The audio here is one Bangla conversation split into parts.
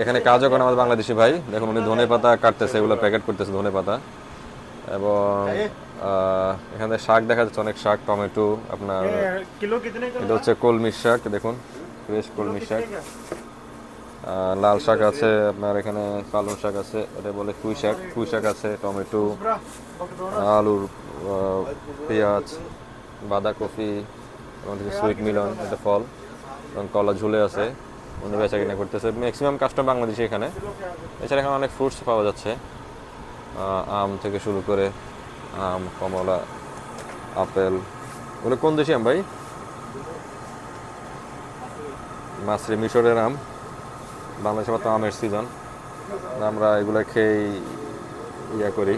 এখানে কাজও করেন আমাদের বাংলাদেশি ভাই। দেখুন উনি ধনে পাতা কাটতেছে এগুলো প্যাকেট করতেছে ধনে পাতা। এবং এখানে শাক দেখা যাচ্ছে অনেক শাক টমেটো আপনার এটা হচ্ছে কলমির শাক দেখুন ফ্রেশ কলমির শাক। লাল শাক আছে আপনার এখানে পালং শাক আছে এটা বলে কুই শাক কুই শাক আছে টমেটো আলুর পেঁয়াজ বাঁধাকপি সুইট মিলন এটা ফল এবং কলা ঝুলে আছে। অন্য বেচা কিনা করতেছে। ম্যাক্সিমাম কাস্টমার বাংলাদেশি এখানে। এছাড়া এখানে অনেক ফ্রুটস পাওয়া যাচ্ছে। আম থেকে শুরু করে আম, কমলা, আপেল। ওগুলো কোন দেশে আম ভাই? মাসরি মিশরের আম। বাংলাদেশে তো আমের সিজন আমরা এগুলো খেয়েই ইয়া করি।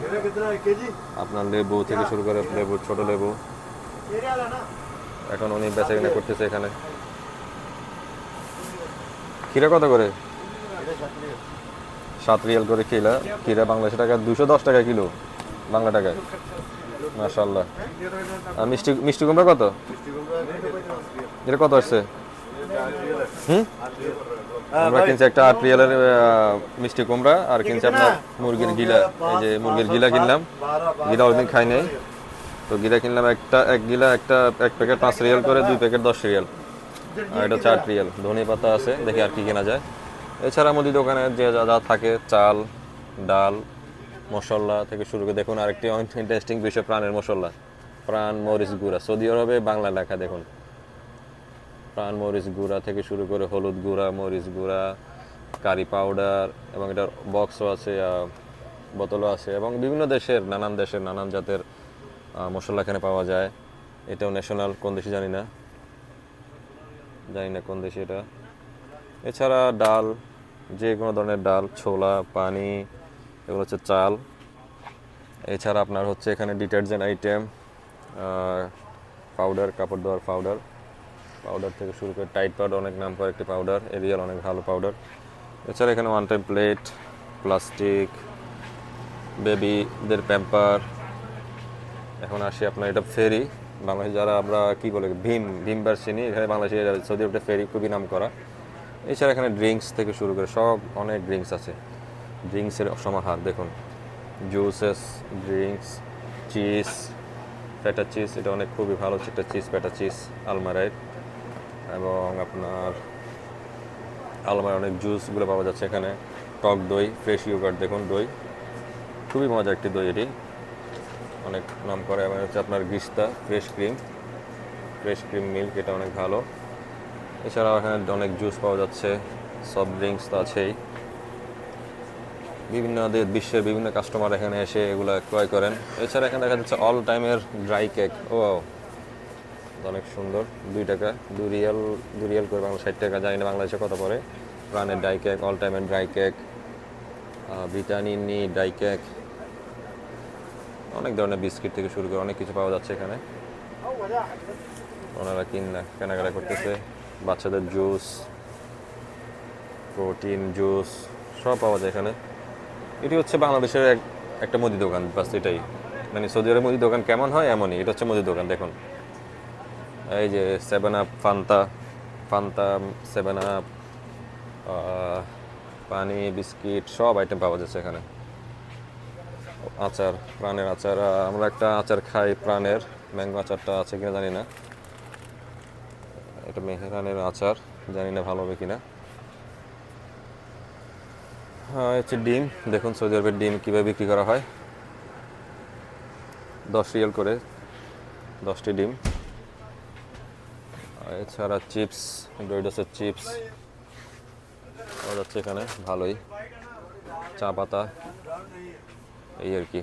আপনার লেবু থেকে শুরু করে লেবু, ছোট লেবু। এখন উনি বেচা কিনা করতেছে এখানে। খিরা কত করে? সাত রিয়াল করে কিলা খিরা বাংলাদেশি টাকা দুশো দশ টাকা কিলো, বাংলা টাকায়। মাশাল্লাহ আর মিষ্টি মিষ্টি কুমড়া কত? এটা কত আসছে? হুম? আমরা কিনছি একটা আট রিয়ালের মিষ্টি কুমড়া, আর কিনছি আপনার মুরগির গিলা। এই যে মুরগির গিলা কিনলাম। গিলা অনেকদিন খাই নাই। তো গিলা কিনলাম একটা, এক গিলা একটা, এক প্যাকেট পাঁচ রিয়াল করে, দুই প্যাকেট দশ রিয়াল। আর এটা চার রিয়াল। ধনে পাতা আছে, দেখি আর কি কেনা যায়। এছাড়া মুদি দোকানে যে যা যা থাকে, চাল, ডাল, মশলা থেকে শুরু করে, দেখুন আরেকটি ইন্টারেস্টিং বিষয়, প্রাণের মশলা। প্রাণ, মরিচ, গুঁড়া। সৌদি আরবে, বাংলা লেখা, দেখুন। প্রাণ, মরিচ, গুঁড়া থেকে শুরু করে হলুদ গুঁড়া, মরিচ গুঁড়া, কারি পাউডার, এবং এটার বক্সও আছে বোতলও আছে, এবং বিভিন্ন দেশের, নানান দেশের, নানান জাতের মশলা এখানে পাওয়া যায়। এটাও ন্যাশনাল কোন দেশে জানি না। জানি না কোন দেশে এটা। এছাড়া ডাল, যে কোনো ধরনের ডাল, ছোলা, পানি, এগুলো হচ্ছে চাল। এছাড়া আপনার হচ্ছে এখানে ডিটারজেন্ট আইটেম পাউডার, কাপড় ধোয়ার পাউডার। পাউডার থেকে শুরু করে টাইট পাউডার, অনেক নাম করা একটি পাউডার। এরিয়াল অনেক ভালো পাউডার। এছাড়া এখানে ওয়ান টাইম প্লেট প্লাস্টিক বেবিদের প্যাম্পার এখন আসি আপনার, এটা ফেরি বাংলাদেশ যারা আমরা কি বলে, ভীম, ভীমবার চিনি, এখানে বাংলাদেশে সৌদি আরবে ফেরি খুবই নাম করা এছাড়া এখানে ড্রিঙ্কস থেকে শুরু করে সব অনেক ড্রিঙ্কস আছে। ড্রিঙ্কসের সমাহার দেখুন। Juices drinks cheese feta cheese এটা অনেক খুবই ভালো একটা চিজ ফ্যাটা চিজ আলমারাইট এবং আপনার আলমার অনেক জুসগুলো পাওয়া যাচ্ছে এখানে। টক দই ফ্রেশ ইউগার্ট দেখুন দই। খুবই মজা একটি দই এটি। অনেক নাম করে, এবং হচ্ছে আপনার গ্রিস্তা fresh cream fresh cream milk এটা অনেক ভালো। এছাড়াও এখানে অনেক জুস পাওয়া যাচ্ছে সফট ড্রিঙ্কস তো আছেই। বিভিন্ন দে- বিশ্বের বিভিন্ন কাস্টমার এখানে এসে এগুলো ক্রয় করেন। এছাড়া এখানে দেখা যাচ্ছে অল টাইমের ড্রাই কেক ও অনেক সুন্দর, দুই টাকা, দুই রিয়াল দুই রিয়াল করে বাংলা ষাট টাকা, জানি না বাংলাদেশে কত পড়ে। প্রাণের ড্রাই কেক অল টাইমের ড্রাই কেক ব্রিটানিনি ড্রাই কেক অনেক ধরনের বিস্কিট থেকে শুরু করে অনেক কিছু পাওয়া যাচ্ছে এখানে। ওনারা কিনা কেনাকাটা করতেছে। বাচ্চাদের জুস, প্রোটিন, জুস, সব পাওয়া যায় এখানে। এটি হচ্ছে বাংলাদেশের এক, একটা মুদি দোকান, বাস এটাই। মানে সৌদি আরবের মুদি দোকান কেমন হয় এমনই, এটা হচ্ছে মুদি দোকান, দেখুন। এই যে seven up Fanta Fanta seven up পানি, বিস্কিট, সব আইটেম পাওয়া যাচ্ছে এখানে। আচার, প্রাণের আচার। আমরা একটা আচার খাই প্রাণের, ম্যাঙ্গো আচারটা আছে কিনা জানি না। এটা মেহরানের আচার, জানি না ভালো হবে কিনা। হ্যাঁ হচ্ছে ডিম। দেখুন সৌদি আরবের ডিম কীভাবে বিক্রি করা হয়। দশ রিয়াল করে, দশটি ডিম। এছাড়া চিপস ডোরিডোসের চিপস পাওয়া যাচ্ছে এখানে, ভালোই। চা পাতা। এই আর কি